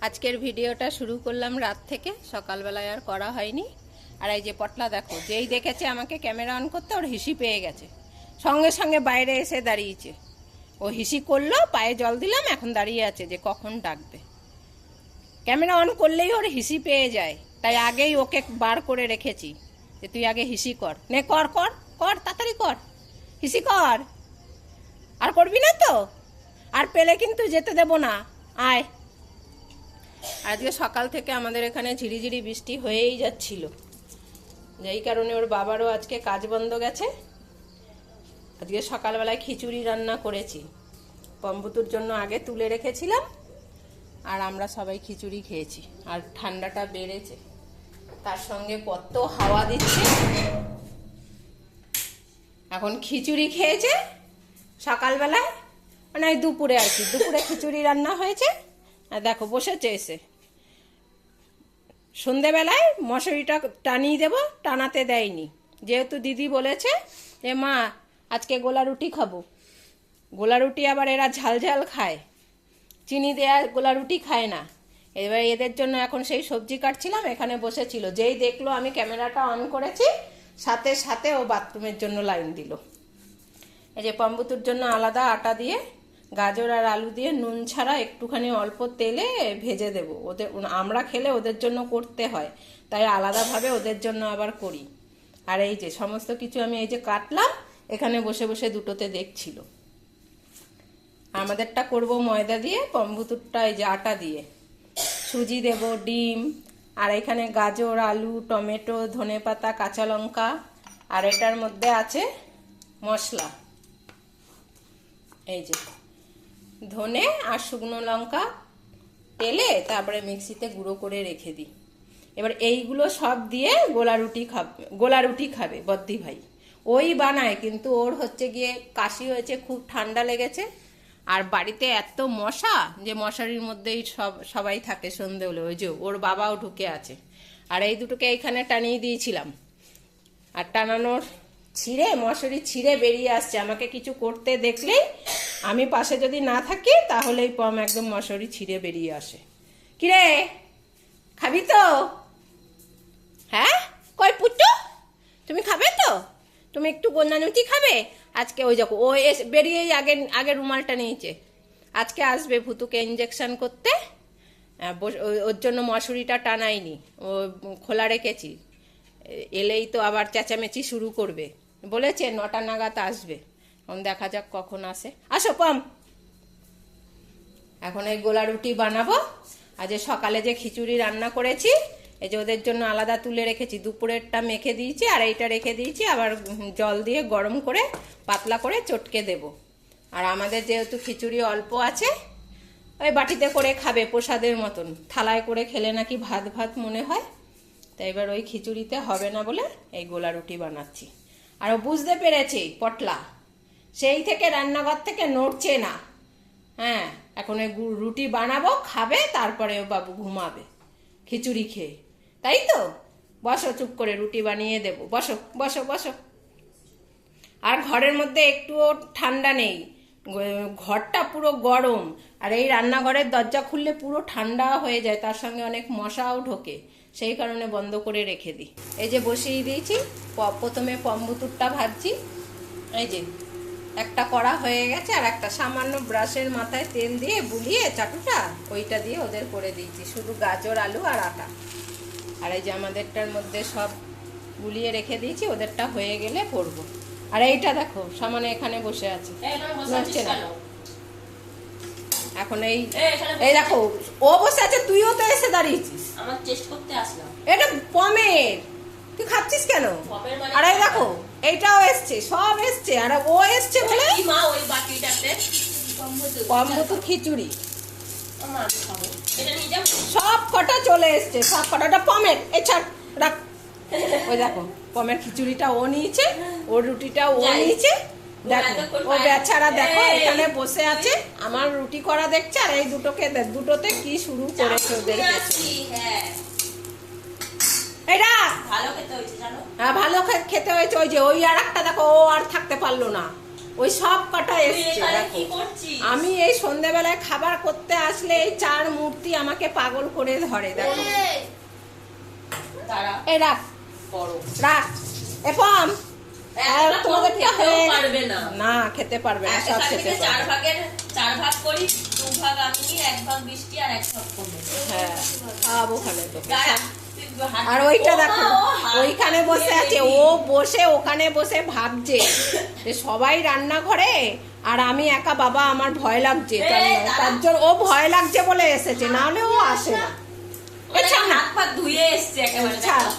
আজকের ভিডিওটা শুরু করলাম রাত থেকে, সকালবেলায় আর করা হয়নি। আর এই যে পটলা দেখো, যেই দেখেছে আমাকে ক্যামেরা অন করতে, ওর হিসি পেয়ে গেছে। সঙ্গে সঙ্গে বাইরে এসে দাঁড়িয়েছে। ও হিসি করল, পায়ে জল দিলাম, এখন দাঁড়িয়ে আছে যে কখন ডাকবে। ক্যামেরা অন করলেই ওর হিসি পেয়ে যায়। তাই আগেই ওকে বার করে রেখেছি যে তুই আগে হিসি কর। নে, কর কর কর, তাড়াতাড়ি কর। হিসি কর। আর করবি না তো? আর পেলে কিন্তু যেতে দেব না। আয়। আজকে সকাল থেকে আমাদের এখানে ঝিরিঝিরি বৃষ্টি হয়েই যাচ্ছিল। যেই কারণে ওর বাবারও আজকে কাজ বন্ধ গেছে। আজকে সকালবেলায় খিচুড়ি রান্না করেছি। পম্বুতুর জন্য আগে তুলে রেখেছিলাম, আর আমরা সবাই খিচুড়ি খেয়েছি। আর ঠান্ডাটা বেড়েছে। তার সঙ্গে কত হাওয়া দিচ্ছে। এখন খিচুড়ি খেয়েছে সকালবেলায়। মানে দুপুরে আর কি। দুপুরে খিচুড়ি রান্না হয়েছে। আর দেখো বসেছে এসে। সন্ধেবেলায় মশারিটা টানিয়ে দেব, টানাতে দেয়নি। যেহেতু দিদি বলেছে যে, মা, আজকে গোলা রুটি খাব। গোলা রুটি আবার এরা ঝাল ঝাল খায়। চিনি দেয়া গোলা রুটি খায় না। এবার এদের জন্য এখন সেই সবজি কাটছিলাম, এখানে বসেছিল। যেই দেখল আমি ক্যামেরাটা অন করেছি, সাথে সাথে ও বাথরুমের জন্য লাইন দিল। এই যে পম্বুতুর জন্য আলাদা আটা দিয়ে গাজর আর আলু দিয়ে নুন ছাড়া একটুখানি অল্প তেলে ভেজে দেব। ওদের আমরা খেলে ওদের জন্য করতে হয়, তাই আলাদাভাবে ওদের জন্য আবার করি। আর এই যে সমস্ত কিছু আমি এই যে কাটলাম, এখানে বসে বসে দুটোতে দেখছিল। আমাদেরটা করব ময়দা দিয়ে, পম্বুতুরটা এই যে আটা দিয়ে। সুজি দেব, ডিম, আর এখানে গাজর, আলু, টমেটো ধনেপাতা কাঁচা লঙ্কা, আর এটার মধ্যে আছে মশলা। এই যে ধনে আর শুকনো লঙ্কা তেলে তারপরে মিক্সিতে গুঁড়ো করে রেখে দিই। এবার এইগুলো সব দিয়ে গোলা রুটি খাবে, গোলা রুটি খাবে বদ্দি ভাই। ওই বানায়, কিন্তু ওর হচ্ছে গিয়ে কাশি হয়েছে, খুব ঠান্ডা লেগেছে। আর বাড়িতে এত মশা যে মশারির মধ্যেই সব, সবাই থাকে সন্ধে হলে ওই যে ওর বাবাও ঢুকে আছে। আর এই দুটোকে এইখানে টানিয়ে দিয়েছিলাম। আর টানানোর ছিঁড়ে মশারি ছিঁড়ে বেরিয়ে আসছে। আমাকে কিছু করতে দেখলেই আমি পাশে যদি না থাকি তাহলেই পম একদম মশারি ছিঁড়ে বেরিয়ে আসে। কিরে? খাবি তো? হ্যাঁ? কই পুট্টু? তুমি খাবে তো? তুমি একটু গন্ধানুচি খাবে? আজকে ওই দেখো, ও বেরিয়েই আগে আগে রুমালটা নিয়েছে। আজকে আসবে ভুতুকে ইঞ্জেকশন করতে। ওই- ওর জন্য মশুরিটা টানাইনি। ও, খোলা রেখেছি। এলেই তো আবার চেঁচামেচি শুরু করবে। বলেছে, নটা নাগাদ আসবে। এখন দেখা যাক কখন আসে। আসো কম এখন এই গোলা রুটি বানাবো। আজ সকালে যে খিচুড়ি রান্না করেছি, এই যে ওদের জন্য আলাদা তুলে রেখেছি। দুপুরেরটা মেখে দিয়েছি, আর এইটা রেখে দিয়েছি। আবার জল দিয়ে গরম করে পাতলা করে চটকে দেব। আর আমাদের যেহেতু খিচুড়ি অল্প আছে, ওই বাটিতে করে খাবে প্রসাদের মতন। থালায় করে খেলে নাকি ভাত ভাত মনে হয়। তাই এবার ওই খিচুড়িতে হবে না বলে এই গোলা রুটি বানাচ্ছি। আর বুঝতে পেরেছি, পটলা। সেই থেকে রান্নাঘর থেকে নড়ছে না। হ্যাঁ এখন ওই রুটি বানাবো, খাবে, তারপরে ও বাবু ঘুমাবে, খিচুড়ি খেয়ে। তাই তো? বসো, চুপ করে রুটি বানিয়ে দেবো। বসো বসো বসো। আর ঘরের মধ্যে একটুও ঠান্ডা নেই। ঘরটা পুরো গরম। আর এই রান্নাঘরের দরজা খুললে পুরো ঠান্ডা হয়ে যায়, তার সঙ্গে অনেক মশাও ঢোকে। সেই কারণে বন্ধ করে রেখে দিই। এই যে বসিয়ে দিয়েছি প্রথমে পম্বুতুরটা ভাজছি। এই যে একটা করা হয়ে গেছে আর একটা সামান্য ব্রাশের মাথায় তেল দিয়ে বুলিয়ে চাটুটা ওইটা দিয়ে ওদের করে দিয়েছি শুধু গাজর আলু আর আটা। আর এই যে আমাদেরটার মধ্যে সব গুলিয়ে রেখে দিয়েছি ওদেরটা হয়ে গেলে করব। আর এইটা দেখো সামনে এখানে বসে আছে। নড়ছে না। এখন এই এই দেখো ও বসে আছে তুইও তো এসে দাঁড়িয়েছিস। আমার টেস্ট করতে আসলাম। এটা পমের। তুই খাচ্ছিস কেন? মানে আর এই দেখো এইটাও এসছে সব এসছে আর ও এসছে বলে কি মা ওই বাটিটাতে খিচুড়ি। সব কটা চলে এসছে সব কটাটা পমের। এই ছাড় রাখ। ওই দেখো পমের খিচুড়িটা ও নিয়েছে ওর রুটিটা ও নিয়েছে। দেখো ও বেচারা দেখো এখানে বসে আছে আমার রুটি করা দেখছে আর এই দুটোকে দুটোতে কি শুরু করেছে ওদের নিয়ে পেছনে। আসছি, হ্যাঁ এটা ভালো খেতে হয়েছে জানো? হ্যাঁ ভালো খেতে হয়েছে। ওই যে ওই আর একটা দেখো ও আর থাকতে পারল না। ওই সব কটা এসছে আমি এই সন্ধ্যেবেলায় খাবার করতে আসলে এই চার মূর্তি আমাকে পাগল করে ধরে দেখো। এই রাখ। রাখ। এপম তোমাদের কম তো পারবে না। না খেতে পারবে না সব খেতে চার ভাগের চার ভাগ করি দু ভাগ আমি এক ভাগ বৃষ্টি আর এক ভাগ হ্যাঁ খাওয়াবো ওখানে তো দাঁড়া, তুই হাত- আর ওইটা দেখো ওইখানে বসে আছে ও বসে ওখানে বসে ভাবছে যে সবাই রান্না করে আর আমি একা বাবা আমার ভয় লাগছে। তার- জন্য ও ভয় লাগছে বলে এসেছে নাহলে ও আসে না। ওরা এ, ছাড় না। হাত পা ধুয়ে এসছে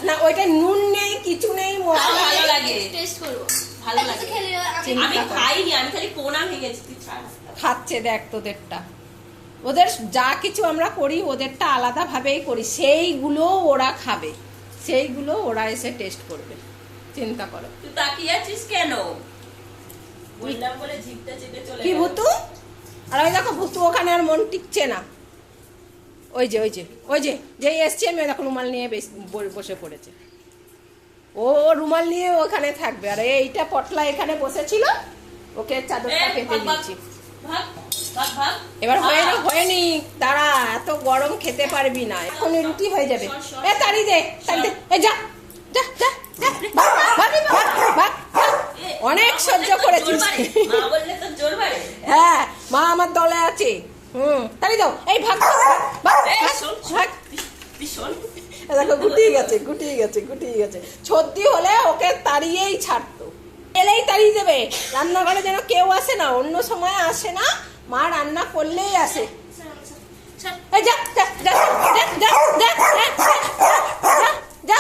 না ওইটা নুন নেই কিছু নেই ভালো লাগে। টেস্ট করব। ভালো লাগে। আমি চিন্তা আমি কর। খাইনি আমি খালি কোনা ভেঙেছি খাচ্ছে দেখ তোদেরটা। ওদের যা কিছু আমরা করি ওদেরটা আলাদাভাবেই করি। সেইগুলো ওরা খাবে। সেইগুলো ওরা এসে টেস্ট করবে। চিন্তা করো। তুই তাকিয়ে আছিস কেন? বললাম বলে জিভটা চেপে চলে কি। ভুতু? আর ওই দেখো ভুতু ওখানে আর মন টিকছে না। ওই যে ওই যে ওই যে যেই এসছে আমি ওই দেখো রুমাল নিয়ে বসে পড়েছে। ও রুমাল নিয়ে ওখানে থাকবে। আর এইটা পটলা এখানে বসেছিল ওকে চাদরটা পেতে দিচ্ছি ভাগ। এবার হয়ে ভাগ। হয়নি। দাঁড়া এত গরম খেতে পারবি না। এখন রুটি হয়ে যাবে। এ তাড়ি দে তাড়ি দে। এ যা যা যা অনেক সহ্য করেছিস। হ্যাঁ মা আমার দলে আছে। হুম তাড়ি দাও। এই ভাগ দেখো গুটিয়ে গেছে গুটিয়ে গেছে গুটিয়ে গেছে। সর্দি হলে ওকে তাড়িয়েই ছাড়তো। এলেই তাড়িয়ে দেবে। রান্নাঘরে যেন কেউ আসে না অন্য সময় আসে না মা রান্না করলেই আসে যা যা যা যা যা যা যা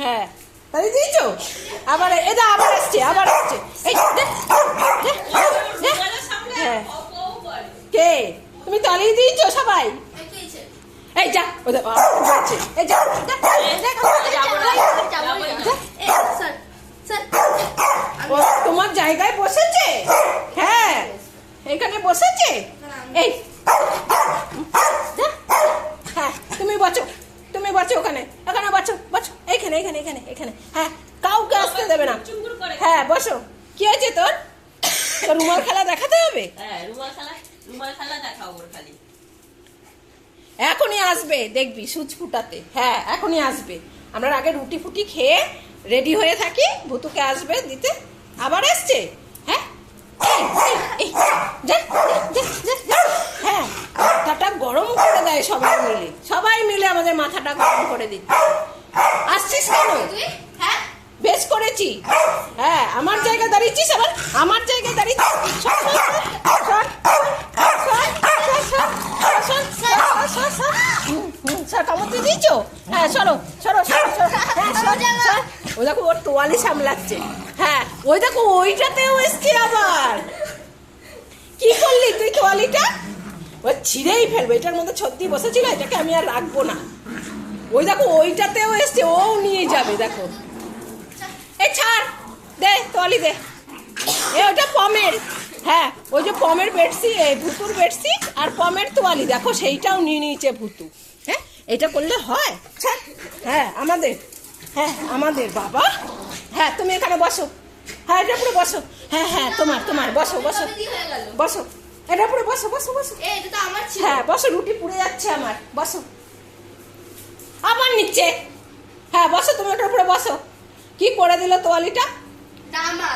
হ্যাঁ তাই দিয়েছ আবার এটা আবার আসছে আবার আসছে এই কে তুমি তালিয়ে দিয়েছ সবাই এই যা ওদের এই যা তোমার জায়গায় বসেছে হ্যাঁ এখানে বসেছে? এই। হ্যাঁ তুমি বাঁচো তুমি বাঁচো ওখানে। ওখানে বাঁচো বাঁচো এইখানে এখানে এখানে এখানে। হ্যাঁ কাউকে আসতে দেবে না। হ্যাঁ বসো। কি হয়েছে তোর? রুমাল খেলা দেখাতে হবে? হ্যাঁ, এখনই আসবে দেখবি সুচ ফুটাতে। হ্যাঁ এখনই আসবে। আমরা আগে রুটি ফুটি খেয়ে রেডি হয়ে থাকি। ভুতুকে আসবে দিতে। আবার এসছে। হ্যাঁ? হ্যাঁ মাথাটা গরম করে দেয় সবাই মিলে সবাই মিলে আমাদের মাথাটা গরম করে দিচ্ছে আসছিস কেন হ্যাঁ বেশ করেছি হ্যাঁ আমার জায়গায় দাঁড়িয়েছিস আবার আমার জায়গায় দাঁড়িয়েছিস কামড় দিয়ে দিয়েছ? হ্যাঁ চলো চলো সরো ও দেখো ওর তোয়ালি সামলাচ্ছে। হ্যাঁ ওই দেখো ওইটাতেও এসছে আবার। কি করলি তুই তোয়ালিটা? ও ছিঁড়েই ফেলবে এটার মধ্যে ছত্তি বসেছিল এটাকে আমি আর রাখব না। ওই দেখো ওইটাতেও এসছে ও নিয়ে যাবে দেখো। এ ছাড় দে তোয়ালি দে। এ ওটা পমের। হ্যাঁ ওই যে পমের বেডসি ভুতুর বেডসি আর পমের তোয়ালি দেখো সেইটাও নিয়ে নিয়েছে ভুতু। এটা করলে হয়। হ্যাঁ আমাদের। হ্যাঁ আমাদের বাবা। হ্যাঁ তুমি এখানে বসো। হ্যাঁ এটা উপরে বসো। হ্যাঁ হ্যাঁ তোমার তোমার বসো বসো। বসো। এটা উপরে বসো বসো বসো। আমার হ্যাঁ বসো রুটি পুড়ে যাচ্ছে আমার। বসো। আবার নিচ্ছে। হ্যাঁ বসো তুমি ওটার উপরে বসো। কি করে দিল তোয়ালিটা?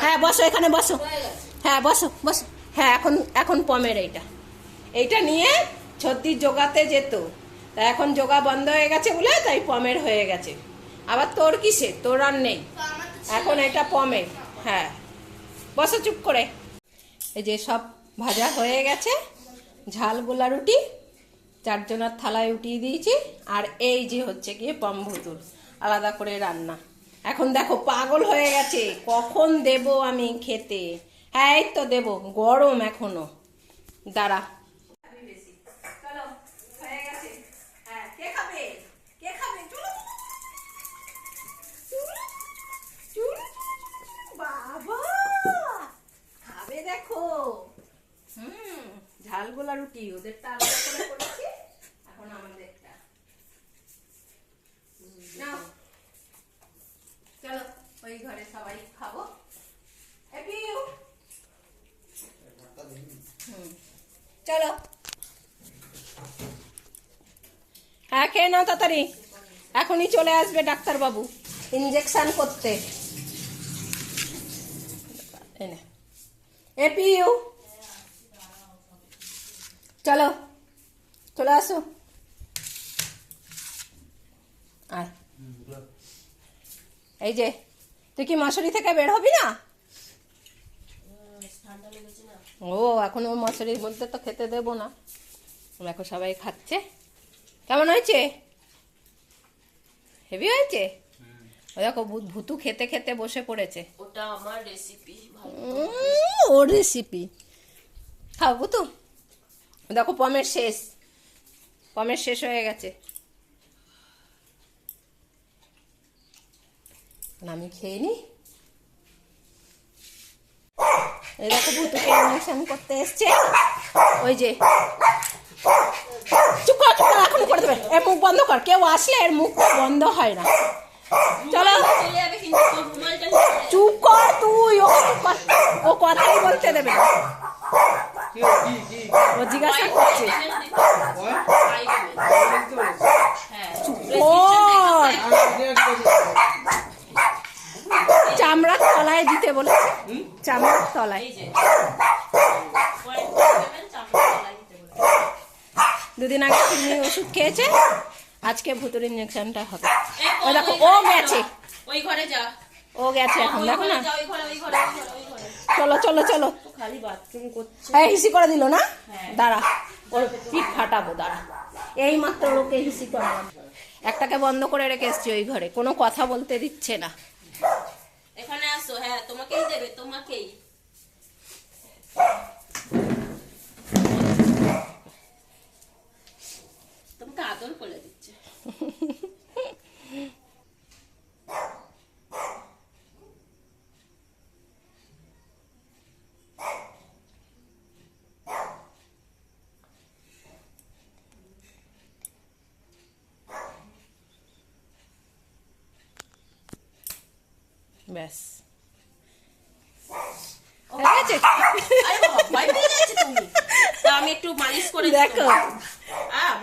হ্যাঁ বসো এখানে বসো। হ্যাঁ বসো বসো। হ্যাঁ এখন এখন পমের এইটা। এইটা নিয়ে ছত্রিশ জোগাতে যেত। তা এখন জোগা বন্ধ হয়ে গেছে বলে, তাই পমের হয়ে গেছে। আবার তোর কিসে? তোর আর নেই। এখন এটা পমের হ্যাঁ। বসো চুপ করে। এই যে সব ভাজা হয়ে গেছে। ঝাল গোলা রুটি, চারজনের থালায় উঠিয়ে দিয়েছি। আর এই যে হচ্ছে গিয়ে পমভুতুর আলাদা করে রান্না। এখন দেখো পাগল হয়ে গেছে। কখন দেব আমি খেতে? হ্যাঁ এই তো দেবো, গরম এখনও। দাঁড়া। হুম। ঝাল গোলা রুটি ওদেরটা আলাদা করে করেছি এখন আমাদেরটা। চলো ওই ঘরে সবাই খাব। চলো। হ্যাঁ খেয়ে নাও তাড়াতাড়ি। এখনই চলে আসবে ডাক্তারবাবু। ইঞ্জেকশন করতে। এনে এ পিউ চলো চলে আসো আয় এই যে তুই কি মশারি থেকে বের হবি না? ও এখন ও মশারির মধ্যে তো খেতে দেবো না। দেখো সবাই খাচ্ছে। কেমন হয়েছে? হেভি হয়েছে? ও দেখো ভুতু খেতে খেতে বসে পড়েছে। ওটা আমার রেসিপি ওর রেসিপি খাও ভুতু দেখো, পমের শেষ। পমের শেষ হয়ে গেছে। আমি খেয়ে নি। এই দেখো, ভুতুকে ইঞ্জেকশন করতে এসছে। ওই যে। চুপ কর এখন করে দেবে। এর মুখ বন্ধ কর। কেউ আসলে এর মুখ বন্ধ হয় না। চলো। চুপ কর তুই, ও কথাই বলতে দেবে ও জিজ্ঞাসা করছে। কর। চামড়ার তলায় দিতে বলেছে। চামড়ার তলায়। দুদিন আগে তুমি ওষুধ খেয়েছে? আজকে ভুতুর ইঞ্জেকশনটা হবে। এই ও দেখো ও গেছে। ওই ঘরে যা। ও গেছে এখন দেখো না। ওই ওই ওই ওই চলো চলো চলো। খালি বাথরুম করছে। এই হিসি করে দিল না? হ্যাঁ। দাঁড়া ওর পিঠ ফাটাবো দাঁড়া। এই মাত্র ওকে হিসি করলাম একটাকে বন্ধ করে রেখে এসছি ওই ঘরে। কোনো কথা বলতে দিচ্ছে না। এখানে আসো হ্যাঁ তোমাকেই দেবে তোমাকেই তোমাকে আদর করে দিচ্ছে ব্যাস? আরে তা আমি একটু মালিশ করে দেখো।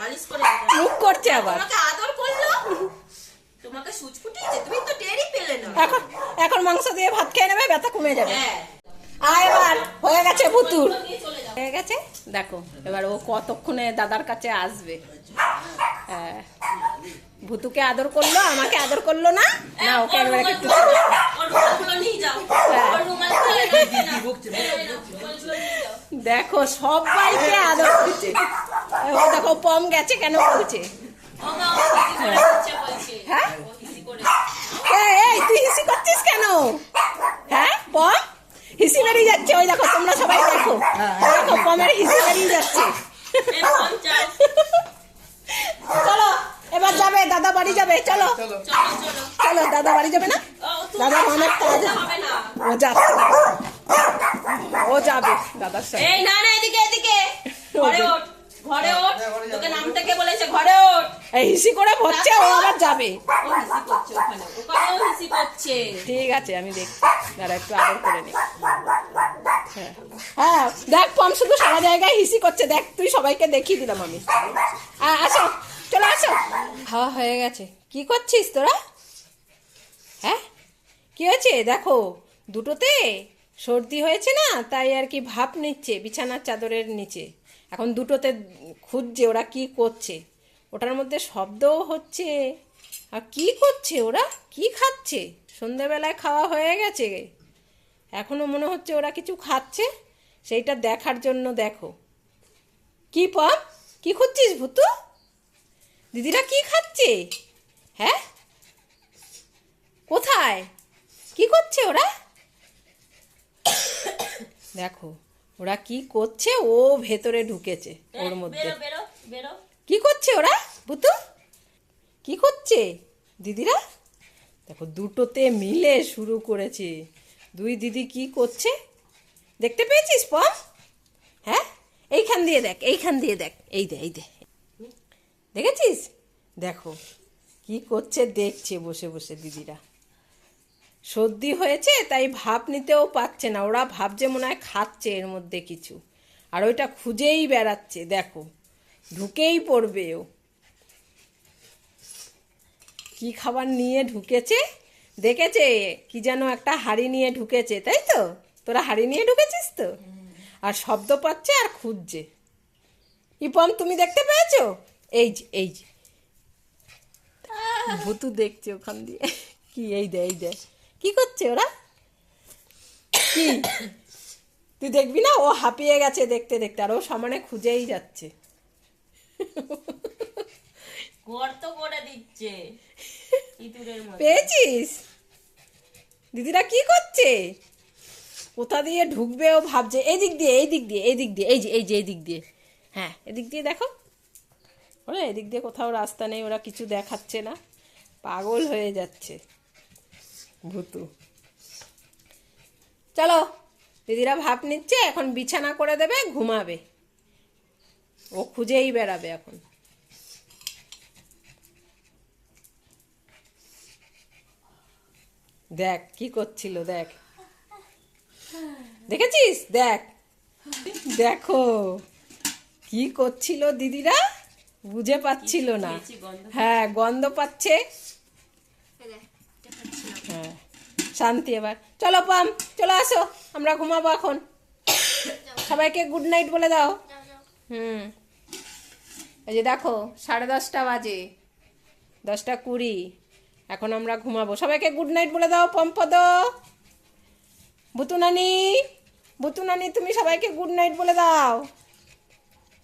মালিশ করে মুখ করছে আবার আদর করল তোমাকে সুচ ফুটিয়েছে তুমি তো টেরই পেলে না এখন এখন মাংস দিয়ে ভাত খেয়ে নেবে ব্যথা কমে যাবে আয় এবার হয়ে গেছে ভুতুর হয়ে গেছে দেখো এবার ও কতক্ষণে দাদার কাছে আসবে হ্যাঁ। ভুতুকে আদর করল আমাকে আদর করল না? না ওকে ওর এবার রুমাল একটু হ্যাঁ। দেখো সবাইকে আদর করছে। ও দেখো পম গেছে কেন বলছে। হ্যাঁ? করে। এই, এই তুই হিসি করছিস কেন? হ্যাঁ পম? হিসি বেরিয়ে যাচ্ছে ওই দেখো তোমরা সবাই দেখো। দেখো পমের হিসি বেরিয়ে যাচ্ছে। চলো এবার যাবে দাদা বাড়ি যাবে চলো। চলো, চলো। চলো দাদা বাড়ি যাবে না? দাদা অনেক কাজ না। ও যাচ্ছে। ও যাবে দাদার সাথে। এই না না এদিকে এদিকে। ঘরে ওঠ ঘরে ওঠ। তোকে নাম থেকে বলেছে ঘরে ওঠ। এই হিসি করে ভরছে ও আবার যাবে। ও হিসি করছে ওখানে ওখানেও হিসি করছে। ঠিক আছে আমি দেখছি। দাঁড়া একটু আদর করে নি। হ্যাঁ হ্যাঁ দেখ পম শুধু সারা জায়গায় হিসি করছে দেখ তুই সবাইকে দেখিয়ে দিলাম আমি। আসো। চলে আসো। খাওয়া হয়ে গেছে। কি করছিস তোরা? হ্যাঁ? কি হয়েছে? দেখো, দুটোতে সর্দি হয়েছে না, তাই আর কি ভাপ নিচ্ছে, বিছানার চাদরের নিচে। এখন দুটোতে খুঁজছে ওরা কি করছে। ওটার মধ্যে শব্দও হচ্ছে। আর কি করছে ওরা? কি খাচ্ছে? সন্ধেবেলায় খাওয়া হয়ে গেছে। এখনও মনে হচ্ছে ওরা কিছু খাচ্ছে। সেইটা দেখার জন্য দেখো। কি পম? কি খুঁজছিস ভুতু? দিদিরা কি খাচ্ছে? হ্যাঁ? কোথায়? কি করছে ওরা? দেখো ওরা কি করছে? ও ভেতরে ঢুকেছে ওর মধ্যে। বেরো বেরো। কি করছে ওরা বুতু? কি করছে? দিদিরা? দেখো দুটোতে মিলে শুরু করেছে। দুই দিদি কি করছে? দেখতে পেয়েছিস পম? হ্যাঁ? এইখান দিয়ে দেখ এইখান দিয়ে দেখ। এই দে এই দে। দেখেছিস? দেখো কি করছে দেখছে বসে বসে দিদিরা। সর্দি হয়েছে তাই ভাব নিতেও পাচ্ছে না। ওরা ভাবছে মনে হয় খাচ্ছে এর মধ্যে কিছু। আর ওইটা খুঁজেই বেড়াচ্ছে দেখো। ঢুকেই পড়বে ও। কি খাবার নিয়ে ঢুকেছে? দেখেছে? কি যেন একটা হাড়ি নিয়ে ঢুকেছে তাই তো? তোরা হাড়ি নিয়ে ঢুকেছিস তো? আর শব্দ পাচ্ছে আর খুঁজছে। ইপম তুমি দেখতে পেয়েছ? এই যে এই যে। ভুতু দেখছে ওখান দিয়ে। কি এই দে এই দে। কি করছে ওরা? কি? তুই দেখবি না? ও হাঁপিয়ে গেছে দেখতে দেখতে আর ও সমানে খুঁজেই যাচ্ছে। গর্ত করে দিচ্ছে। পেয়েছিস? দিদিরা কি করছে? কোথা দিয়ে ঢুকবে ও ভাবছে। এই দিক দিয়ে এই দিক দিয়ে এই দিক দিয়ে এই যে এই যে এই দিক দিয়ে। হ্যাঁ এদিক দিয়ে দেখো। ওরা এদিক দিয়ে কোথাও রাস্তা নেই, ওরা কিছু দেখাচ্ছে না। পাগল হয়ে যাচ্ছে। ভুতু। চলো, দিদিরা ভাব নিচ্ছে, এখন বিছানা করে দেবে, ঘুমাবে। ও খুঁজেই বেড়াবে এখন। দেখ, কি করছিল, দেখ। দেখেছিস? দেখ। দেখো, কি করছিল দিদিরা? বুঝে পাচ্ছিল না। হ্যাঁ গন্ধ পাচ্ছে। হ্যাঁ শান্তি এবার। চলো পাম চলো আসো আমরা ঘুমাবো এখন। সবাইকে গুড নাইট বলে দাও। হুম। এই যে দেখো সাড়ে দশটা বাজে দশটা কুড়ি। এখন আমরা ঘুমাবো। সবাইকে গুড নাইট বলে দাও পম্পদ। ভুতু নানি ভুতু তুমি সবাইকে গুড নাইট বলে দাও।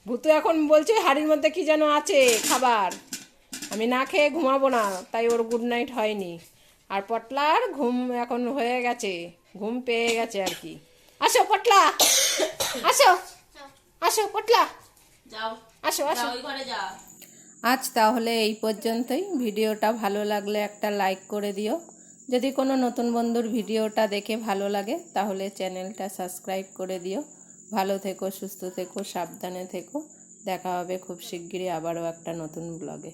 ভুতু এখন বলছে হাড়ির মধ্যে কি যেন আছে খাবার। আমি না খেয়ে ঘুমাবো না তাই ওর গুড নাইট হয়নি। আর পটলার ঘুম এখন হয়ে গেছে ঘুম পেয়ে গেছে আর কি। আসো পটলা আসো আসো পটলা। যাও আসো আসো। যাও ঘরে আজ তাহলে এই পর্যন্তই। ভিডিওটা ভালো লাগলে একটা লাইক করে দিও। যদি কোনো নতুন বন্ধুর ভিডিওটা দেখে ভালো লাগে তাহলে চ্যানেলটা সাবস্ক্রাইব করে দিও। ভালো থেকো সুস্থ থেকো সাবধানে থেকো। দেখা হবে খুব শিগগিরই আবারও একটা নতুন ব্লগে